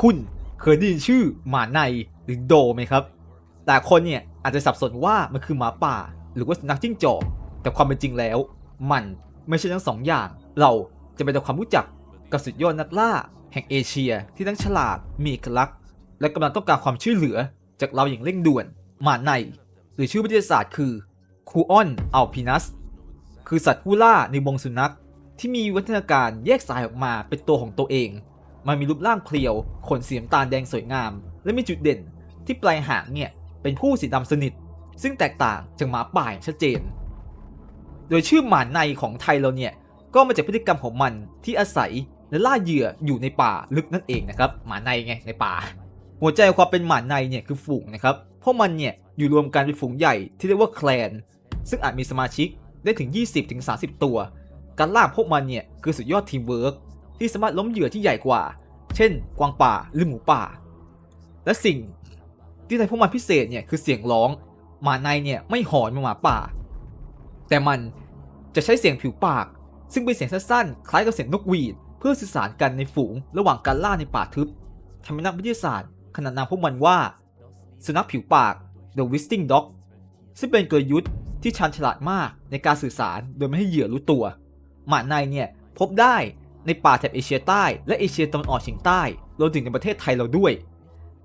คุณเคยได้ยินชื่อหมาในหรือโดไหมครับ แต่คนเนี่ยอาจจะสับสนว่ามันคือหมาป่า หรือว่าสุนัขจิ้งจอก แต่ความเป็นจริงแล้ว มันไม่ใช่ทั้งสองอย่าง เราจะไปทำความรู้จักกับสุดยอดนักล่า แห่งเอเชียที่ทั้งฉลาด มีเอกลักษณ์ และกำลังต้องการความช่วยเหลือ จากเราอย่างเร่งด่วน หมาใน หรือชื่อวิทยาศาสตร์คือคูออนอัลพินัส คือสัตว์ผู้ล่าในวงสุนัขที่มีวัฒนาการแยกสายออกมาเป็นตัวของตัวเอง มันมีรูปร่างเพรียว ขนสีน้ำตาลแดงสวยงาม และมีจุดเด่นที่ปลายหางเนี่ยเป็นผู้สีดำสนิท ซึ่งแตกต่างจากหมาป่าอย่างชัดเจน โดยชื่อหมาในของไทยเราเนี่ยก็มาจากพฤติกรรมของมันที่อาศัยและล่าเหยื่ออยู่ในป่าลึกนั่นเองนะครับหมาในไงในป่า หัวใจความเป็นหมาในเนี่ยคือฝูงนะครับเพราะมันเนี่ยอยู่รวมกันเป็นฝูงใหญ่ที่เรียกว่าแคลน ซึ่งอาจมีสมาชิกได้ถึง 20-30 ตัว การล่าพวกมันเนี่ยคือสุดยอดทีมเวิร์กที่สามารถล้มเหยื่อที่ใหญ่กว่า เช่น กวางป่าหรือหมูป่า และสิ่งที่ทำพวกมันพิเศษเนี่ยคือเสียงร้องหมาในเนี่ยไม่หอนเหมือนหมาป่า แต่มันจะใช้เสียงผิวปาก ซึ่งเป็นเสียงสั้นๆคล้ายกับเสียงนกหวีด เพื่อสื่อสารกันในฝูงระหว่างการล่าในป่าทึบทำให้นักวิทยาศาสตร์ขนานนามพวกมันว่าสุนัขผิวปาก The Whistling Dog ซึ่งเป็นกลยุทธ์ที่ชันฉลาดมากในการสื่อสารโดยไม่ให้เหยื่อรู้ตัว หมาในเนี่ยพบได้ ในป่าแถบเอเชียใต้และเอเชียตะวันออกเฉียงใต้รวมถึงในประเทศไทยเราด้วย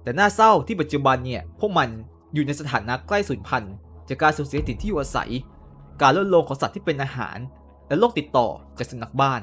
แต่น่าเศร้าที่ปัจจุบันเนี่ยพวกมันอยู่ในสถานะใกล้สูญพันธุ์จากการสูญเสียถิ่นที่อยู่อาศัย การลดลงของสัตว์ที่เป็นอาหาร และโรคติดต่อจากสุนัขบ้าน